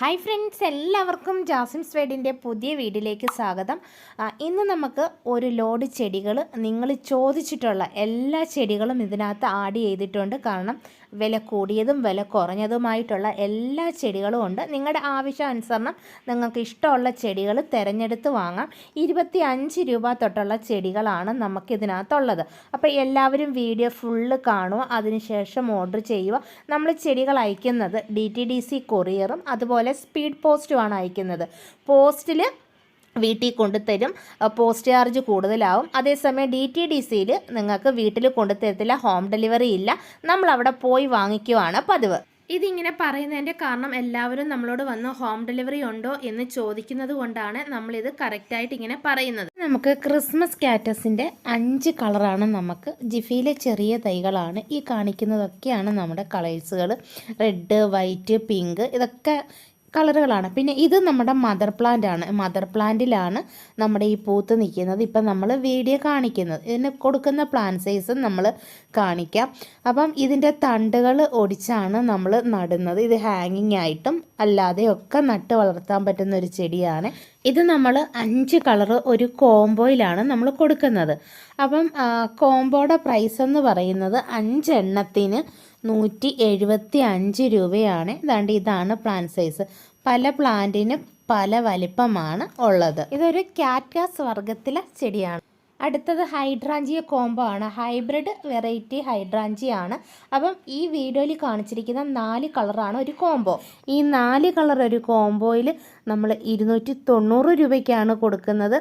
Hi friends എല്ലാവർക്കും ജാസിം സ്വേഡിന്റെ പുതിയ വീഡിയോയിലേക്ക് സ്വാഗതം. ഇന്ന് നമുക്ക് ഒരു ലോഡ് ചെടികൾ നിങ്ങൾ ചോദിച്ചിട്ടുള്ള എല്ലാ ചെടികളും ഇതിനകത്ത് ആഡ് ചെയ്തിട്ടുണ്ട്. കാരണം വില കൂടിയതും വില കുറഞ്ഞതുമായിട്ടുള്ള എല്ലാ ചെടികളും ഉണ്ട്. നിങ്ങളുടെ ആവശ്യാനുസരണം നിങ്ങൾക്ക് ഇഷ്ടമുള്ള ചെടികൾ തിരഞ്ഞെടുത്ത് വാങ്ങാം. ഇരുപത്തി അഞ്ച് രൂപ തൊട്ടുള്ള ചെടികളാണ് നമുക്കിതിനകത്തുള്ളത്. അപ്പോൾ എല്ലാവരും വീഡിയോ ഫുള്ള് കാണുക അതിനുശേഷം ഓർഡർ ചെയ്യുക. നമ്മൾ ചെടികൾ അയക്കുന്നത് ഡി ടി ഡി സി കൊറിയറും അതുപോലെ സ്പീഡ് പോസ്റ്റുമാണ് അയക്കുന്നത്. പോസ്റ്റിൽ വീട്ടിൽ കൊണ്ടുതരും. Post charge കൂടുതലാവും. അതേസമയം ഡി ടി ഡി സിയിൽ നിങ്ങൾക്ക് വീട്ടിൽ കൊണ്ടുതരത്തില്ല ഹോം ഡെലിവറി ഇല്ല. നമ്മൾ അവിടെ പോയി വാങ്ങിക്കുവാണ് പതിവ്. ഇതിങ്ങനെ പറയുന്നതിന്റെ കാരണം എല്ലാവരും നമ്മളോട് വന്ന് ഹോം ഡെലിവറി ഉണ്ടോ? എന്ന് ചോദിക്കുന്നത് കൊണ്ടാണ് നമ്മളിത് കറക്റ്റായിട്ട് ഇങ്ങനെ പറയുന്നത്. നമുക്ക് ക്രിസ്മസ് കാറ്റസിന്റെ അഞ്ച് കളറാണ് നമുക്ക് ജിഫിയിലെ ചെറിയ തൈകളാണ് ഈ കാണിക്കുന്നതൊക്കെയാണ് നമ്മുടെ കളേഴ്സുകൾ റെഡ് വൈറ്റ് പിങ്ക് ഇതൊക്കെ കളറുകളാണ്. പിന്നെ ഇത് നമ്മുടെ മദർ പ്ലാന്റ് ആണ്. മദർ പ്ലാന്റിലാണ് നമ്മുടെ ഈ പൂത്ത് നിൽക്കുന്നത്. ഇപ്പം നമ്മൾ വീഡിയോ കാണിക്കുന്നത്. ഇതിന് കൊടുക്കുന്ന പ്ലാൻ സൈസും നമ്മൾ കാണിക്കാം. അപ്പം ഇതിന്റെ തണ്ടുകൾ ഒടിച്ചാണ് നമ്മൾ നടുന്നത്. ഇത് ഹാങ്ങിങ് ആയിട്ടും അല്ലാതെയൊക്കെ നട്ട് വളർത്താൻ പറ്റുന്ന ഒരു ചെടിയാണ്. ഇത് നമ്മൾ അഞ്ച് കളർ ഒരു കോംബോയിലാണ് നമ്മൾ കൊടുക്കുന്നത്. അപ്പം കോംബോയുടെ പ്രൈസ് എന്ന് പറയുന്നത് അഞ്ചെണ്ണത്തിന് നൂറ്റി എഴുപത്തി അഞ്ച് രൂപയാണ്. ഇതാണ്ട് ഇതാണ് പ്ലാൻ സൈസ് പല പ്ലാന്റിനും പല വലിപ്പമാണ് ഉള്ളത്. ഇതൊരു കാറ്റ്കാസ് വർഗത്തിലെ ചെടിയാണ്. അടുത്തത് ഹൈഡ്രാഞ്ചിയ കോംബോ ആണ്. ഹൈബ്രിഡ് വെറൈറ്റി ഹൈഡ്രാഞ്ചിയ ആണ്. അപ്പം ഈ വീഡിയോയിൽ കാണിച്ചിരിക്കുന്ന നാല് കളറാണ് ഒരു കോംബോ. ഈ നാല് കളർ ഒരു കോംബോയിൽ നമ്മൾ ഇരുന്നൂറ്റി തൊണ്ണൂറ് രൂപയ്ക്കാണ് കൊടുക്കുന്നത്.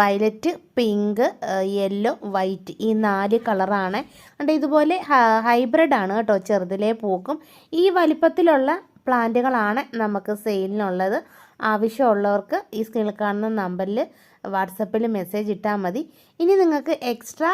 വയലറ്റ് പിങ്ക് യെല്ലോ വൈറ്റ് ഈ നാല് കളറാണ് അതുകൊണ്ട് ഇതുപോലെ ഹൈബ്രിഡാണ് കേട്ടോ ചെറുതിലേ പൂക്കും. ഈ വലിപ്പത്തിലുള്ള പ്ലാന്റുകളാണ് നമുക്ക് സെയിലിനുള്ളത് ആവശ്യമുള്ളവർക്ക് ഈ സ്ക്രീനിൽ കാണുന്ന നമ്പറിൽ വാട്സപ്പിൽ മെസ്സേജ് ഇട്ടാൽ മതി. ഇനി നിങ്ങൾക്ക് എക്സ്ട്രാ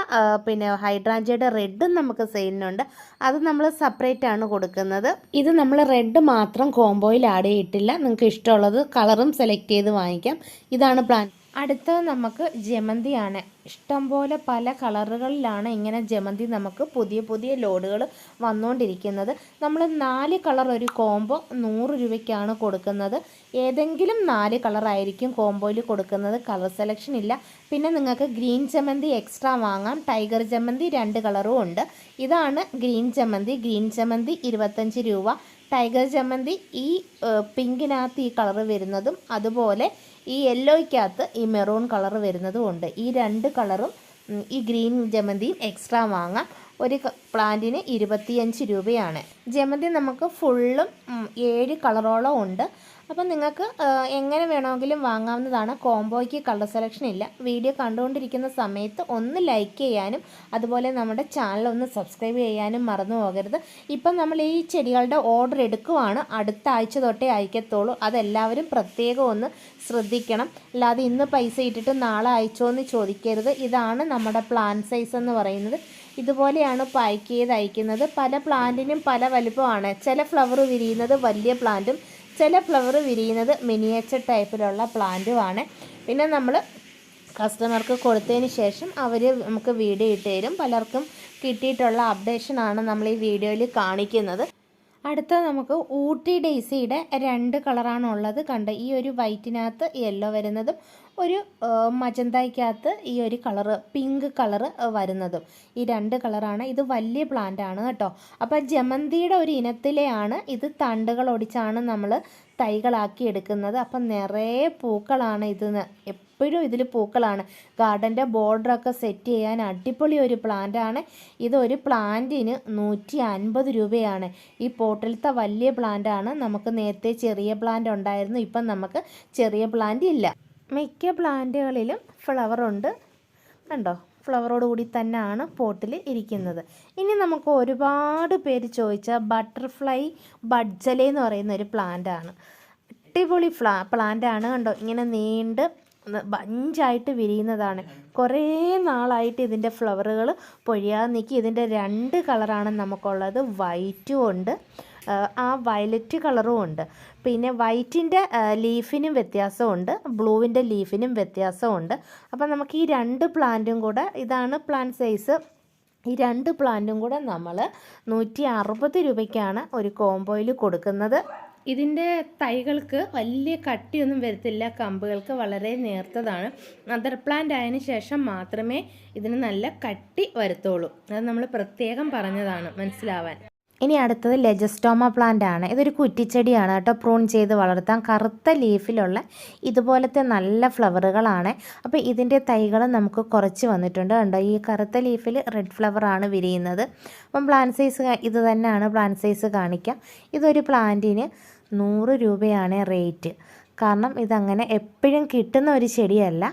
പിന്നെ ഹൈഡ്രാഞ്ചയുടെ റെഡും നമുക്ക് സെയിലിനുണ്ട് അത് നമ്മൾ സെപ്പറേറ്റ് ആണ് കൊടുക്കുന്നത്. ഇത് നമ്മൾ റെഡ് മാത്രം കോംബോയിൽ ആഡ് ചെയ്തിട്ടില്ല. നിങ്ങൾക്ക് ഇഷ്ടമുള്ളത് കളറും സെലക്ട് ചെയ്ത് വാങ്ങിക്കാം. ഇതാണ് പ്ലാൻ അടുത്തത് നമുക്ക് ജമന്തിയാണ്. ഇഷ്ടംപോലെ പല കളറുകളിലാണ് ഇങ്ങനെ ജമന്തി നമുക്ക് പുതിയ പുതിയ ലോഡുകൾ വന്നുകൊണ്ടിരിക്കുന്നത്. നമ്മൾ നാല് കളർ ഒരു കോംബോ നൂറ് രൂപയ്ക്കാണ് കൊടുക്കുന്നത്. ഏതെങ്കിലും നാല് കളറായിരിക്കും കോംബോയിൽ കൊടുക്കുന്നത്. കളർ സെലക്ഷൻ ഇല്ല. പിന്നെ നിങ്ങൾക്ക് ഗ്രീൻ ജമന്തി എക്സ്ട്രാ വാങ്ങാം. ടൈഗർ ജമന്തി രണ്ട് കളറും ഉണ്ട്. ഇതാണ് ഗ്രീൻ ജമന്തി. ഗ്രീൻ ജമന്തി ഇരുപത്തഞ്ച് രൂപ. ടൈഗർ ജമന്തി ഈ പിങ്കിനകത്ത് ഈ കളർ വരുന്നതും അതുപോലെ ഈ യെല്ലോയ്ക്കകത്ത് ഈ മെറൂൺ കളർ വരുന്നതും ഉണ്ട്. ഈ രണ്ട് കളറും ഈ ഗ്രീൻ ജമന്തിയും എക്സ്ട്രാ വാങ്ങാം. ഒരു പ്ലാന്റിന് ഇരുപത്തിയഞ്ച് രൂപയാണ്. ജമന്തി നമുക്ക് ഫുള്ളും ഏഴ് കളറോളം ഉണ്ട്. അപ്പം നിങ്ങൾക്ക് എങ്ങനെ വേണമെങ്കിലും വാങ്ങാവുന്നതാണ്. കോംബോയ്ക്ക് കളർ സെലക്ഷൻ ഇല്ല. വീഡിയോ കണ്ടുകൊണ്ടിരിക്കുന്ന സമയത്ത് ഒന്ന് ലൈക്ക് ചെയ്യാനും അതുപോലെ നമ്മുടെ ചാനൽ ഒന്ന് സബ്സ്ക്രൈബ് ചെയ്യാനും മറന്നു പോകരുത്. ഇപ്പം നമ്മൾ ഈ ചെടികളുടെ ഓർഡർ എടുക്കുവാണ്. അടുത്ത ആഴ്ച തൊട്ടേ അയക്കത്തുള്ളൂ. അതെല്ലാവരും പ്രത്യേകം ഒന്ന് ശ്രദ്ധിക്കണം. അല്ലാതെ ഇന്ന് പൈസ ഇട്ടിട്ട് നാളെ അയച്ചോ എന്ന് ചോദിക്കരുത്. ഇതാണ് നമ്മുടെ പ്ലാൻ സൈസ് എന്ന് പറയുന്നത്. ഇതുപോലെയാണ് പാക്ക് ചെയ്ത് അയക്കുന്നത്. പല പ്ലാന്റിനും പല വലുപ്പമാണ്. ചില ഫ്ലവർ വിരിയുന്നത് വലിയ പ്ലാന്റും ചില ഫ്ലവർ വിരിയുന്നത് മിനിയേച്ചർ ടൈപ്പിലുള്ള പ്ലാന്റുമാണ്. പിന്നെ നമ്മൾ കസ്റ്റമർക്ക് കൊടുത്തതിന് ശേഷം അവർ നമുക്ക് വീഡിയോ ഇട്ട് തരും. പലർക്കും കിട്ടിയിട്ടുള്ള അപ്ഡേഷനാണ് നമ്മൾ ഈ വീഡിയോയിൽ കാണിക്കുന്നത്. അടുത്ത നമുക്ക് ഊട്ടി ഡെയ്സിയുടെ രണ്ട് കളറാണ് ഉള്ളത് കണ്ട് ഈ ഒരു വൈറ്റിനകത്ത് യെല്ലോ വരുന്നതും ഒരു മജന്തയ്ക്കകത്ത് ഈ ഒരു കളറ് പിങ്ക് കളറ് വരുന്നതും. ഈ രണ്ട് കളറാണ്. ഇത് വലിയ പ്ലാന്റ് ആണ് കേട്ടോ. അപ്പോൾ ജമന്തിയുടെ ഒരു ഇനത്തിലെയാണ് ഇത് തണ്ടുകൾ ഒടിച്ചാണ് നമ്മൾ തൈകളാക്കി എടുക്കുന്നത്. അപ്പം നിറയെ പൂക്കളാണ് ഇത് എപ്പോഴും ഇതിൽ പൂക്കളാണ്. ഗാർഡന്റെ ബോർഡറൊക്കെ സെറ്റ് ചെയ്യാൻ അടിപൊളി ഒരു പ്ലാന്റാണ്. ഇതൊരു പ്ലാന്റിന് നൂറ്റി അൻപത് രൂപയാണ്. ഈ പോട്ടിലത്തെ വലിയ പ്ലാന്റാണ്. നമുക്ക് നേരത്തെ ചെറിയ പ്ലാന്റ് ഉണ്ടായിരുന്നു. ഇപ്പം നമുക്ക് ചെറിയ പ്ലാന്റ് ഇല്ല. മിക്ക പ്ലാന്റുകളിലും ഫ്ലവറുണ്ട് കണ്ടോ? ഫ്ലവറോട് കൂടി തന്നെയാണ് പോട്ടിൽ ഇരിക്കുന്നത്. ഇനി നമുക്ക് ഒരുപാട് പേര് ചോദിച്ച ബട്ടർഫ്ലൈ ബഡ്ജലെന്ന് പറയുന്ന ഒരു പ്ലാന്റ് ആണ് അടിപൊളി ഫ്ലാ പ്ലാന്റ് ആണ് കണ്ടോ? ഇങ്ങനെ നീണ്ട് ബഞ്ചായിട്ട് വിരിയുന്നതാണ്. കുറേ നാളായിട്ട് ഇതിന്റെ ഫ്ലവറുകൾ പൊഴിയാതെ നിൽക്കി ഇതിന്റെ രണ്ട് കളറാണ് നമുക്കുള്ളത്. വൈറ്റും ഉണ്ട്. ആ, വയലറ്റ് കളറും ഉണ്ട്. പിന്നെ വൈറ്റിന്റെ ലീഫിനും വ്യത്യാസമുണ്ട് ബ്ലൂവിന്റെ ലീഫിനും വ്യത്യാസമുണ്ട് അപ്പം നമുക്ക് ഈ രണ്ട് പ്ലാന്റും കൂടെ ഇതാണ് പ്ലാന്റ് സൈസ്. ഈ രണ്ട് പ്ലാന്റും കൂടെ നമ്മൾ നൂറ്റി അറുപത് രൂപയ്ക്കാണ് ഒരു കോംബോയിൽ കൊടുക്കുന്നത്. ഇതിന്റെ തൈകൾക്ക് വലിയ കട്ടിയൊന്നും വരത്തില്ല. കമ്പുകൾക്ക് വളരെ നേർത്തതാണ്. മദർ പ്ലാന്റ് ആയതിനു ശേഷം മാത്രമേ ഇതിന് നല്ല കട്ടി വരത്തുള്ളൂ. അത് നമ്മൾ പ്രത്യേകം പറഞ്ഞതാണ് മനസ്സിലാവാൻ. ഇനി അടുത്തത് ലെജസ്റ്റോമ പ്ലാന്റ് ആണ് ഇതൊരു കുറ്റിച്ചെടിയാണ് കേട്ടോ. പ്രൂൺ ചെയ്ത് വളർത്താൻ കറുത്ത ലീഫിലുള്ള ഇതുപോലത്തെ നല്ല ഫ്ലവറുകളാണ്. അപ്പോൾ ഇതിന്റെ തൈകൾ നമുക്ക് കുറച്ച് വന്നിട്ടുണ്ട് കണ്ടോ. ഈ കറുത്ത ലീഫിൽ റെഡ് ഫ്ലവറാണ് വിരിയുന്നത്. അപ്പം പ്ലാന്റ് സൈസ് ഇത് തന്നെയാണ് പ്ലാന്റ് സൈസ് കാണിക്കാം. ഇതൊരു പ്ലാന്റിന് നൂറ് രൂപയാണ് റേറ്റ്. കാരണം ഇതങ്ങനെ എപ്പോഴും കിട്ടുന്ന ഒരു ചെടിയല്ല.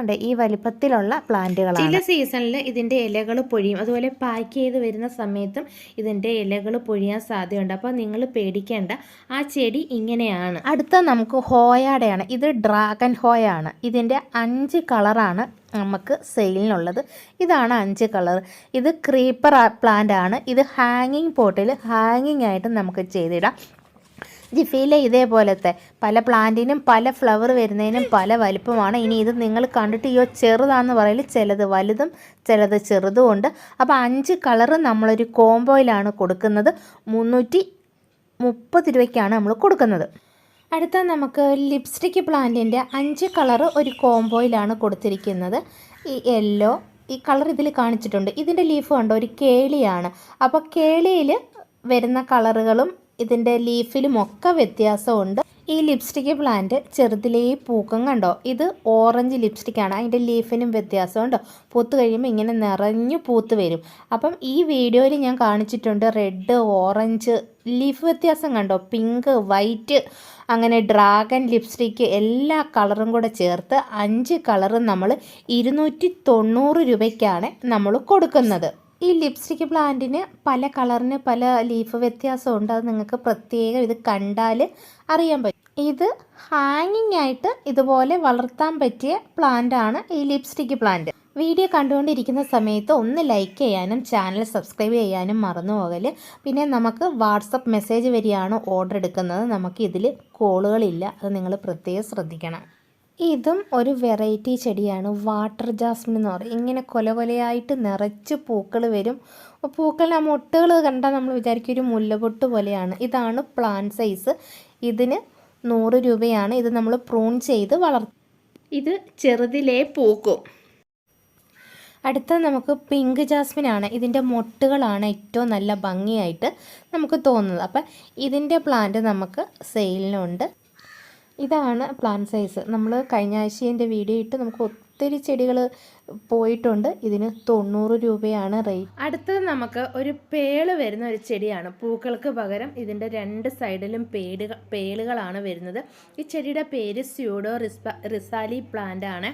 ഉണ്ട് ഈ വലിപ്പത്തിലുള്ള പ്ലാന്റുകളാണ്. ചില സീസണിൽ ഇതിന്റെ ഇലകൾ പൊഴിയും. അതുപോലെ പാക്ക് ചെയ്ത് വരുന്ന സമയത്തും ഇതിന്റെ ഇലകൾ പൊഴിയാൻ സാധ്യതയുണ്ട്. അപ്പോൾ നിങ്ങൾ പേടിക്കേണ്ട ആ ചെടി ഇങ്ങനെയാണ്. അടുത്ത നമുക്ക് ഹോയാടെയാണ്. ഇത് ഡ്രാഗൺ ഹോയാണ്. ഇതിന്റെ അഞ്ച് കളറാണ് നമുക്ക് സെയിലിനുള്ളത്. ഇതാണ് അഞ്ച് കളർ. ഇത് ക്രീപ്പർ പ്ലാന്റ് ആണ് ഇത് ഹാങ്ങിങ് പോട്ടിൽ ഹാങ്ങിങ് ആയിട്ട് നമുക്ക് ചെയ്തിടാം. ജിഫിയിലെ ഇതേപോലത്തെ. പല പ്ലാന്റിനും പല ഫ്ലവർ വരുന്നതിനും പല വലിപ്പമാണ്. ഇനി ഇത് നിങ്ങൾ കണ്ടിട്ട് അയ്യോ ചെറുതാന്ന് പറയൽ ചിലത് വലുതും ചിലത് ചെറുതും ഉണ്ട്. അപ്പോൾ അഞ്ച് കളറ് നമ്മളൊരു കോംബോയിലാണ് കൊടുക്കുന്നത്. മുന്നൂറ്റി മുപ്പത് രൂപയ്ക്കാണ് നമ്മൾ കൊടുക്കുന്നത്. അടുത്ത നമുക്ക് ലിപ്സ്റ്റിക് പ്ലാന്റിന്റെ അഞ്ച് കളറ് ഒരു കോംബോയിലാണ് കൊടുത്തിരിക്കുന്നത്. ഈ യെല്ലോ ഈ കളർ ഇതിൽ കാണിച്ചിട്ടുണ്ട്. ഇതിന്റെ ലീഫ് കണ്ടോ ഒരു കേളിയാണ്. അപ്പോൾ കേളിയിൽ വരുന്ന കളറുകളും ഇതിന്റെ ലീഫിലും ഒക്കെ വ്യത്യാസമുണ്ട്. ഈ ലിപ്സ്റ്റിക് പ്ലാന്റ് ചെറുതിലേ പൂക്കം കണ്ടോ? ഇത് ഓറഞ്ച് ലിപ്സ്റ്റിക്കാണ് അതിന്റെ ലീഫിനും വ്യത്യാസമുണ്ടോ. പൂത്ത് കഴിയുമ്പോൾ ഇങ്ങനെ നിറഞ്ഞു പൂത്ത് വരും. അപ്പം ഈ വീഡിയോയിൽ ഞാൻ കാണിച്ചിട്ടുണ്ട് റെഡ് ഓറഞ്ച് ലീഫ് വ്യത്യാസം കണ്ടോ? പിങ്ക് വൈറ്റ് അങ്ങനെ ഡ്രാഗൺ ലിപ്സ്റ്റിക്ക് എല്ലാ കളറും കൂടെ ചേർത്ത് അഞ്ച് കളറും നമ്മൾ ഇരുന്നൂറ്റി തൊണ്ണൂറ് രൂപയ്ക്കാണ് നമ്മൾ കൊടുക്കുന്നത്. ഈ ലിപ്സ്റ്റിക് പ്ലാന്റിന് പല കളറിന് പല ലീഫ് വ്യത്യാസമുണ്ട്. അത് നിങ്ങൾക്ക് പ്രത്യേകം ഇത് കണ്ടാൽ അറിയാൻ പറ്റും. ഇത് ഹാങ്ങിങ് ആയിട്ട് ഇതുപോലെ വളർത്താൻ പറ്റിയ പ്ലാന്റ് ആണ് ഈ ലിപ്സ്റ്റിക് പ്ലാന്റ് വീഡിയോ കണ്ടുകൊണ്ടിരിക്കുന്ന സമയത്ത് ഒന്ന് ലൈക്ക് ചെയ്യാനും ചാനൽ സബ്സ്ക്രൈബ് ചെയ്യാനും മറന്നു പോകൽ. പിന്നെ നമുക്ക് വാട്സപ്പ് മെസ്സേജ് വരികയാണ് ഓർഡർ എടുക്കുന്നത്. നമുക്ക് ഇതിൽ കോളുകളില്ല അത് നിങ്ങൾ പ്രത്യേകം ശ്രദ്ധിക്കണം. ഇതും ഒരു വെറൈറ്റി ചെടിയാണ്. വാട്ടർ ജാസ്മിൻ എന്ന് പറയും. ഇങ്ങനെ കൊല കൊലയായിട്ട് നിറച്ച് പൂക്കൾ വരും. പൂക്കളിനെ ആ മൊട്ടുകൾ കണ്ടാൽ നമ്മൾ വിചാരിക്കും ഒരു മുല്ലപൊട്ട് പോലെയാണ്. ഇതാണ് പ്ലാൻ സൈസ് ഇതിന് നൂറ് രൂപയാണ്. ഇത് നമ്മൾ പ്രൂൺ ചെയ്ത് വളർത്തും. ഇത് ചെറുതിലേ പൂക്കും. അടുത്ത നമുക്ക് പിങ്ക് ജാസ്മിൻ ആണ്. ഇതിന്റെ മൊട്ടുകളാണ് ഏറ്റവും നല്ല ഭംഗിയായിട്ട് നമുക്ക് തോന്നുന്നത്. അപ്പം ഇതിന്റെ പ്ലാന്റ് നമുക്ക് സെയിലിനുണ്ട് ഇതാണ് പ്ലാന്റ് സൈസ് നമ്മൾ കഴിഞ്ഞ ആഴ്ചേന്റെ വീഡിയോ ഇട്ട് നമുക്ക് ഒത്തിരി ചെടികൾ പോയിട്ടുണ്ട്. ഇതിന് തൊണ്ണൂറ് രൂപയാണ് റേറ്റ് അടുത്തത് നമുക്ക് ഒരു പേൾ വരുന്ന ഒരു ചെടിയാണ്. പൂക്കൾക്ക് പകരം ഇതിന്റെ രണ്ട് സൈഡിലും പേടുകൾ പേളുകളാണ് വരുന്നത്. ഈ ചെടിയുടെ പേര് സ്യൂഡോ റിസ്പ റിസാലി പ്ലാന്റ് ആണ്.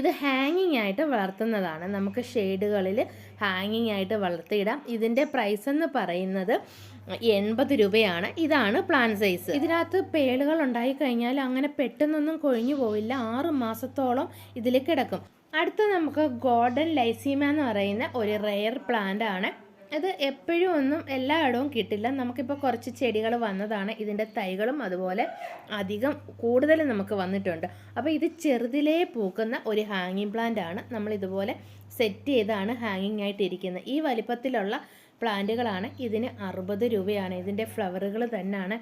ഇത് ഹാങ്ങിങ് ആയിട്ട് വളർത്തുന്നതാണ്. നമുക്ക് ഷെയ്ഡുകളിൽ ഹാങ്ങിങ് ആയിട്ട് വളർത്തിയിടാം. ഇതിന്റെ പ്രൈസ് എന്ന് പറയുന്നത് എൺപത് രൂപയാണ്. ഇതാണ് പ്ലാൻ സൈസ് ഇതിനകത്ത് പേളുകൾ ഉണ്ടായി കഴിഞ്ഞാൽ അങ്ങനെ പെട്ടെന്നൊന്നും കൊഴിഞ്ഞു പോവില്ല. ആറ് മാസത്തോളം ഇതിൽ കിടക്കും. അടുത്ത നമുക്ക് ഗോൾഡൻ ലൈസീമ എന്ന് പറയുന്ന ഒരു റെയർ പ്ലാന്റ് ആണ്. അത് എപ്പോഴും ഒന്നും എല്ലായിടവും കിട്ടില്ല. നമുക്കിപ്പോൾ കുറച്ച് ചെടികൾ വന്നതാണ്. ഇതിന്റെ തൈകളും അതുപോലെ അധികം കൂടുതൽ നമുക്ക് വന്നിട്ടുണ്ട്. അപ്പോൾ ഇത് ചെറുതിലേ പൂക്കുന്ന ഒരു ഹാങ്ങിങ് പ്ലാന്റ് ആണ്. നമ്മൾ ഇതുപോലെ സെറ്റ് ചെയ്താണ് ഹാങ്ങിങ് ആയിട്ടിരിക്കുന്നത്. ഈ വലിപ്പത്തിലുള്ള പ്ലാന്റുകളാണ് ഇതിന് അറുപത് രൂപയാണ്. ഇതിന്റെ ഫ്ലവറുകൾ തന്നെയാണ്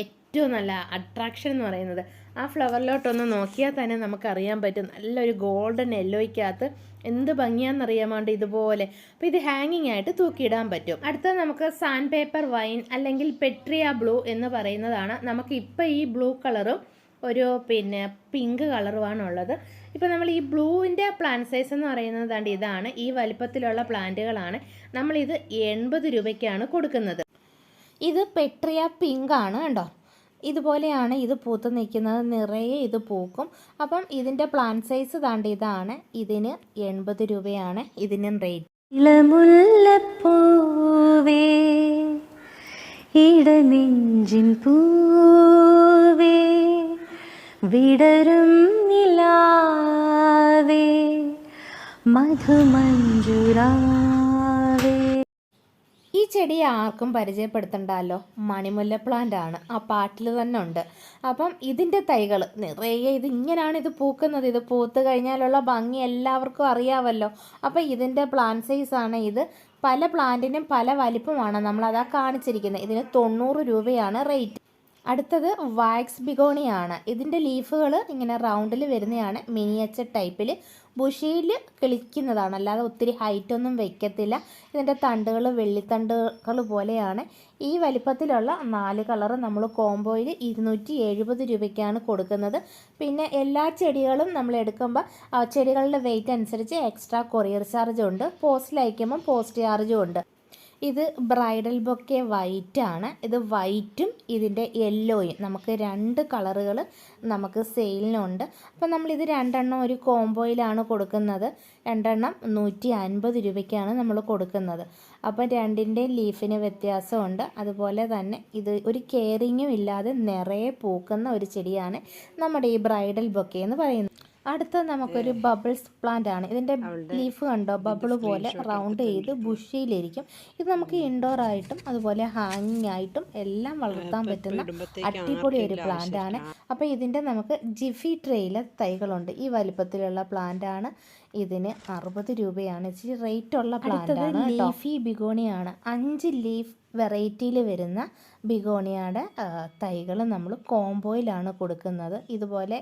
ഏറ്റവും നല്ല അട്രാക്ഷൻ എന്ന് പറയുന്നത്. ആ ഫ്ലവറിലോട്ടൊന്ന് നോക്കിയാൽ തന്നെ നമുക്കറിയാൻ പറ്റും. നല്ലൊരു ഗോൾഡൻ യെല്ലോയ്ക്കകത്ത് എന്ത് ഭംഗിയാണെന്നറിയാൻ ഇതുപോലെ. അപ്പോൾ ഇത് ഹാങ്ങിങ് ആയിട്ട് തൂക്കിയിടാൻ പറ്റും. അടുത്ത നമുക്ക് സാൻഡ് പേപ്പർ വൈൻ അല്ലെങ്കിൽ പെട്രിയ ബ്ലൂ എന്ന് പറയുന്നതാണ്. നമുക്ക് ഇപ്പോൾ ഈ ബ്ലൂ കളറും ഒരു പിന്നെ പിങ്ക് കളറുമാണ് ഉള്ളത് ഇപ്പോൾ നമ്മൾ ഈ ബ്ലൂവിന്റെ പ്ലാന്റ് സൈസ് എന്ന് പറയുന്നത് കണ്ട് ഇതാണ്. ഈ വലിപ്പത്തിലുള്ള പ്ലാന്റുകളാണ് നമ്മളിത് എൺപത് രൂപയ്ക്കാണ് കൊടുക്കുന്നത്. ഇത് പെട്രിയ പിങ്ക് ആണ് കണ്ടോ? ഇതുപോലെയാണ് ഇത് പൂത്ത് നിൽക്കുന്നത്. നിറയെ ഇത് പൂക്കും. അപ്പം ഇതിന്റെ പ്ലാന്റ് സൈസ് താണ്ട് ഇതാണ്. ഇതിന് എൺപത് രൂപയാണ്. ഇതിന് റേറ്റ് ഇളമുല്ലപ്പൂവേ ഇടനെഞ്ചിൻ പൂവേ വിടരും നിലാവേ മധുമഞ്ജുരാവേ. ഈ ചെടി ആർക്കും പരിചയപ്പെടുത്തണ്ടല്ലോ. മണിമുല്ല പ്ലാന്റ് ആണ്. ആ പാട്ടിൽ തന്നെ ഉണ്ട്. അപ്പം ഇതിന്റെ തൈകൾ നിറയെ ഇത് ഇങ്ങനെയാണ് ഇത് പൂക്കുന്നത്. ഇത് പൂത്ത് കഴിഞ്ഞാലുള്ള ഭംഗി എല്ലാവർക്കും അറിയാമല്ലോ അപ്പം ഇതിന്റെ സൈസ് സൈസാണ് ഇത്. പല പ്ലാന്റിനും പല വലിപ്പമാണ് നമ്മളതാ കാണിച്ചിരിക്കുന്നത്. ഇതിന് തൊണ്ണൂറ് രൂപയാണ് റേറ്റ് അടുത്തത് വാക്സ് ബിഗോണിയാണ്. ഇതിന്റെ ലീഫുകൾ ഇങ്ങനെ റൗണ്ടിൽ വരുന്നതാണ്. മിനിയച്ചർ ടൈപ്പിൽ ബുഷിയിൽ കിളിക്കുന്നതാണ്. അല്ലാതെ ഒത്തിരി ഹൈറ്റൊന്നും വയ്ക്കത്തില്ല ഇതിന്റെ തണ്ടുകൾ വെള്ളിത്തണ്ടുകൾ പോലെയാണ്. ഈ വലിപ്പത്തിലുള്ള നാല് കളർ നമ്മൾ കോംബോയിൽ ഇരുന്നൂറ്റി എഴുപത് രൂപയ്ക്കാണ് കൊടുക്കുന്നത്. പിന്നെ എല്ലാ ചെടികളും നമ്മൾ എടുക്കുമ്പോൾ ചെടികളുടെ വെയിറ്റ് അനുസരിച്ച് എക്സ്ട്രാ കൊറിയർ ചാർജ് ഉണ്ട്. പോസ്റ്റിൽ അയക്കുമ്പോൾ പോസ്റ്റ് ചാർജും ഉണ്ട്. ഇത് ബ്രൈഡൽ ബൊക്കെ വൈറ്റ് ആണ്. ഇത് വൈറ്റും ഇതിന്റെ യെല്ലോയും നമുക്ക് രണ്ട് കളറുകൾ നമുക്ക് സെയിലിനുണ്ട് അപ്പം നമ്മളിത് രണ്ടെണ്ണം ഒരു കോംബോയിലാണ് കൊടുക്കുന്നത്. രണ്ടെണ്ണം നൂറ്റി അൻപത് രൂപയ്ക്കാണ് നമ്മൾ കൊടുക്കുന്നത്. അപ്പം രണ്ടിന്റെ ലീഫിന് വ്യത്യാസമുണ്ട്. അതുപോലെ തന്നെ ഇത് ഒരു കെയറിങ്ങും ഇല്ലാതെ നിറയെ പൂക്കുന്ന ഒരു ചെടിയാണ് നമ്മുടെ ഈ ബ്രൈഡൽ ബൊക്കെ എന്ന് പറയുന്നത്. അടുത്ത നമുക്കൊരു ബബിൾസ് പ്ലാന്റ് ആണ്. ഇതിന്റെ ലീഫ് കണ്ടോ? ബബിൾ പോലെ റൗണ്ട് ചെയ്ത് ബുഷിയിലിരിക്കും ഇത് നമുക്ക് ഇൻഡോർ ആയിട്ടും അതുപോലെ ഹാങ്ങിങ് ആയിട്ടും എല്ലാം വളർത്താൻ പറ്റുന്ന അടിപൊളി ഒരു പ്ലാന്റ് ആണ്. അപ്പോൾ ഇതിന്റെ നമുക്ക് ജിഫി ട്രെയിലെ തൈകളുണ്ട്. ഈ വലിപ്പത്തിലുള്ള പ്ലാന്റ് ആണ്. ഇതിന് അറുപത് രൂപയാണ്. ഇച്ചിരി റേറ്റ് ഉള്ള പ്ലാന്റ് ആണ് ലീഫി ബിഗോണിയാണ്. അഞ്ച് ലീഫ് വെറൈറ്റിയിൽ വരുന്ന ബിഗോണിയുടെ തൈകൾ നമ്മൾ കോംബോയിലാണ് കൊടുക്കുന്നത്. ഇതുപോലെ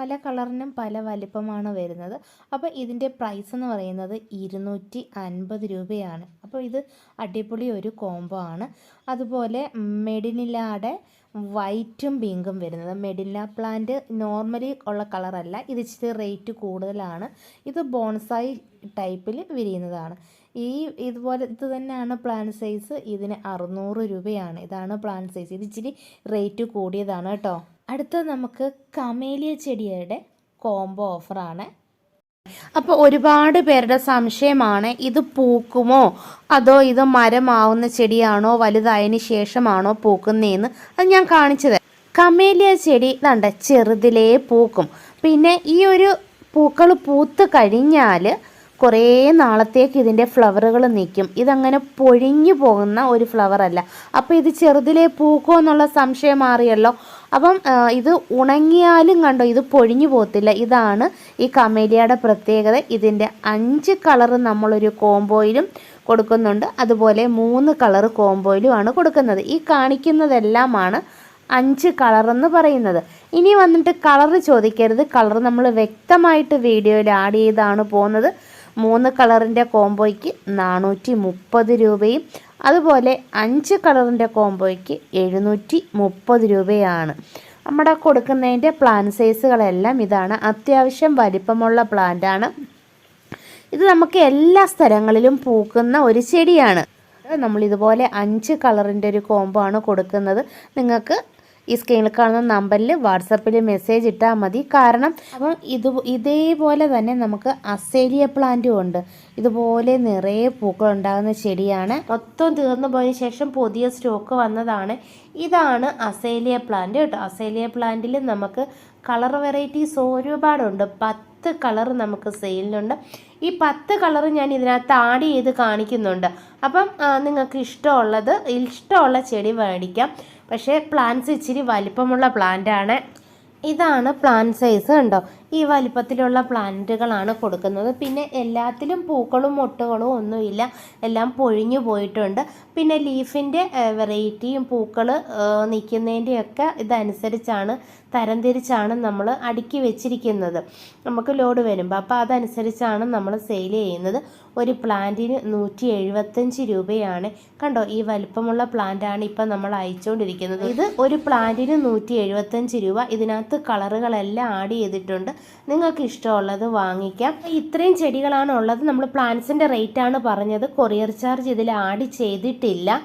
പല കളറിനും പല വലിപ്പമാണ് വരുന്നത്. അപ്പോൾ ഇതിന്റെ പ്രൈസ് എന്ന് പറയുന്നത് ഇരുന്നൂറ്റി അൻപത് രൂപയാണ്. അപ്പോൾ ഇത് അടിപൊളി ഒരു കോംബോ ആണ്. അതുപോലെ മെഡിനിലയുടെ വൈറ്റും പിങ്കും വരുന്നത്. മെഡിന പ്ലാന്റ് നോർമലി ഉള്ള കളറല്ല ഇത് ഇച്ചിരി റേറ്റ് കൂടുതലാണ്. ഇത് ബോൺസായി ടൈപ്പിൽ വിരിയുന്നതാണ്. ഈ ഇതുപോലെ ഇത് തന്നെയാണ് പ്ലാൻ സൈസ് ഇതിന് അറുന്നൂറ് രൂപയാണ്. ഇതാണ് പ്ലാൻ സൈസ് ഇത് ഇച്ചിരി റേറ്റ് കൂടിയതാണ് കേട്ടോ. അടുത്ത നമുക്ക് കമേലിയ ചെടിയുടെ കോംബോ ഓഫറാണ് അപ്പോൾ ഒരുപാട് പേരുടെ സംശയമാണ് ഇത് പൂക്കുമോ? അതോ ഇത് മരമാവുന്ന ചെടിയാണോ? വലുതായതിനു ശേഷമാണോ പൂക്കുന്നതെന്ന് അത് ഞാൻ കാണിച്ചത്. കമേലിയ ചെടി കണ്ട ചെറുതിലേ പൂക്കും. പിന്നെ ഈ ഒരു പൂക്കൾ പൂത്ത് കഴിഞ്ഞാൽ കുറേ നാളത്തേക്ക് ഇതിന്റെ ഫ്ലവറുകൾ നിൽക്കും ഇതങ്ങനെ പൊഴിഞ്ഞു പോകുന്ന ഒരു ഫ്ലവർ അല്ല അപ്പോൾ ഇത് ചെറുതിലേ പൂക്കോ എന്നുള്ള സംശയം മാറിയല്ലോ. അപ്പം ഇത് ഉണങ്ങിയാലും കണ്ടോ ഇത് പൊഴിഞ്ഞു പോകത്തില്ല. ഇതാണ് ഈ കമേലിയയുടെ പ്രത്യേകത. ഇതിന്റെ അഞ്ച് കളറ് നമ്മളൊരു കോംബോയിലും കൊടുക്കുന്നുണ്ട്. അതുപോലെ മൂന്ന് കളറ് കോംബോയിലുമാണ് കൊടുക്കുന്നത്. ഈ കാണിക്കുന്നതെല്ലാമാണ് അഞ്ച് കളറെന്ന് പറയുന്നത്. ഇനി വന്നിട്ട് കളറ് ചോദിക്കരുത്. കളർ നമ്മൾ വ്യക്തമായിട്ട് വീഡിയോയിൽ ആഡ് ചെയ്താണ് പോകുന്നത്. മൂന്ന് കളറിന്റെ കോംബോയ്ക്ക് നാനൂറ്റി മുപ്പത് രൂപയും അതുപോലെ അഞ്ച് കളറിന്റെ കോംബോയ്ക്ക് എഴുന്നൂറ്റി മുപ്പത് രൂപയാണ്. നമ്മുടെ കൊടുക്കുന്നതിന്റെ പ്ലാൻ സൈസുകളെല്ലാം ഇതാണ്. അത്യാവശ്യം വലിപ്പമുള്ള പ്ലാന്റാണ് ഇത് നമുക്ക് എല്ലാ സ്ഥലങ്ങളിലും പൂക്കുന്ന ഒരു ചെടിയാണ്. നമ്മൾ ഇതുപോലെ അഞ്ച് കളറിന്റെ ഒരു കോംബോ ആണ് കൊടുക്കുന്നത്. നിങ്ങൾക്ക് ഈ സ്ക്രീനിൽ കാണുന്ന നമ്പറിൽ വാട്സപ്പിൽ മെസ്സേജ് ഇട്ടാൽ മതി. കാരണം അപ്പം ഇത് ഇതേപോലെ തന്നെ നമുക്ക് അസേലിയ പ്ലാന്റും ഉണ്ട്. ഇതുപോലെ നിറയെ പൂക്കൾ ഉണ്ടാകുന്ന ചെടിയാണ്. മൊത്തം തീർന്നു പോയതിന് ശേഷം പുതിയ സ്റ്റോക്ക് വന്നതാണ്. ഇതാണ് അസേലിയ പ്ലാന്റ് കേട്ടോ. അസേലിയ പ്ലാന്റിൽ നമുക്ക് കളർ വെറൈറ്റീസ് ഒരുപാടുണ്ട്. പത്ത് കളർ നമുക്ക് സെയിലിനുണ്ട്. ഈ പത്ത് കളർ ഞാൻ ഇതിനകത്ത് ആഡ് ചെയ്ത് കാണിക്കുന്നുണ്ട്. അപ്പം നിങ്ങൾക്ക് ഇഷ്ടമുള്ളത് ഇഷ്ടമുള്ള ചെടി മേടിക്കാം. പക്ഷേ പ്ലാന്റ്സ് ഇച്ചിരി വലിപ്പമുള്ള പ്ലാന്റ് ആണ്. ഇതാണ് പ്ലാന്റ് സൈസ് കണ്ടോ? ഈ വലിപ്പത്തിലുള്ള പ്ലാന്റുകളാണ് കൊടുക്കുന്നത്. പിന്നെ എല്ലാത്തിലും പൂക്കളും മൊട്ടുകളും ഒന്നുമില്ല. എല്ലാം പൊഴിഞ്ഞു പോയിട്ടുണ്ട്. പിന്നെ ലീഫിന്റെ വെറൈറ്റിയും പൂക്കൾ നിൽക്കുന്നതിന്റെയൊക്കെ ഇതനുസരിച്ചാണ് തരംതിരിച്ചാണ് നമ്മൾ അടുക്കി വെച്ചിരിക്കുന്നത്. നമുക്ക് ലോഡ് വരുമ്പോൾ അപ്പോൾ അതനുസരിച്ചാണ് നമ്മൾ സെയിൽ ചെയ്യുന്നത്. ഒരു പ്ലാന്റിന് നൂറ്റി എഴുപത്തഞ്ച് രൂപയാണ്. കണ്ടോ ഈ വലിപ്പമുള്ള പ്ലാന്റാണ് ഇപ്പം നമ്മൾ അയച്ചുകൊണ്ടിരിക്കുന്നത്. ഇത് ഒരു പ്ലാന്റിന് നൂറ്റി എഴുപത്തഞ്ച് രൂപ. ഇതിനകത്ത് കളറുകളെല്ലാം ആഡ് ചെയ്തിട്ടുണ്ട്. നിങ്ങൾക്ക് ഇഷ്ടമുള്ളത് വാങ്ങിക്കാം. ഇത്രയും ചെടികളാണ് ഉള്ളത് നമ്മൾ പ്ലാന്റ്സിന്റെ റേറ്റാണ് പറഞ്ഞത്. കൊറിയർ ചാർജ് ഇതിൽ ആഡ് ചെയ്തിട്ടില്ല.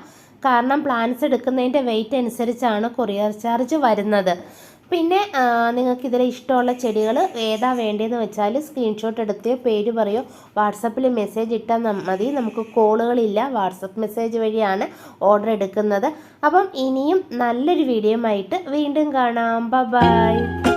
കാരണം പ്ലാന്റ്സ് എടുക്കുന്നതിന്റെ വെയിറ്റ് അനുസരിച്ചാണ് കൊറിയർ ചാർജ് വരുന്നത്. പിന്നെ നിങ്ങൾക്കിതിൽ ഇഷ്ടമുള്ള ചെടികൾ ഏതാ വേണ്ടതെന്ന് വെച്ചാൽ സ്ക്രീൻഷോട്ട് എടുത്ത് പേര് പറയോ. വാട്സപ്പിൽ മെസ്സേജ് ഇട്ടാൽ മതി. നമുക്ക് കോളുകളില്ല. വാട്സപ്പ് മെസ്സേജ് വഴിയാണ് ഓർഡർ എടുക്കുന്നത്. അപ്പം ഇനിയും നല്ലൊരു വീഡിയോ ആയിട്ട് വീണ്ടും കാണാം. ബൈ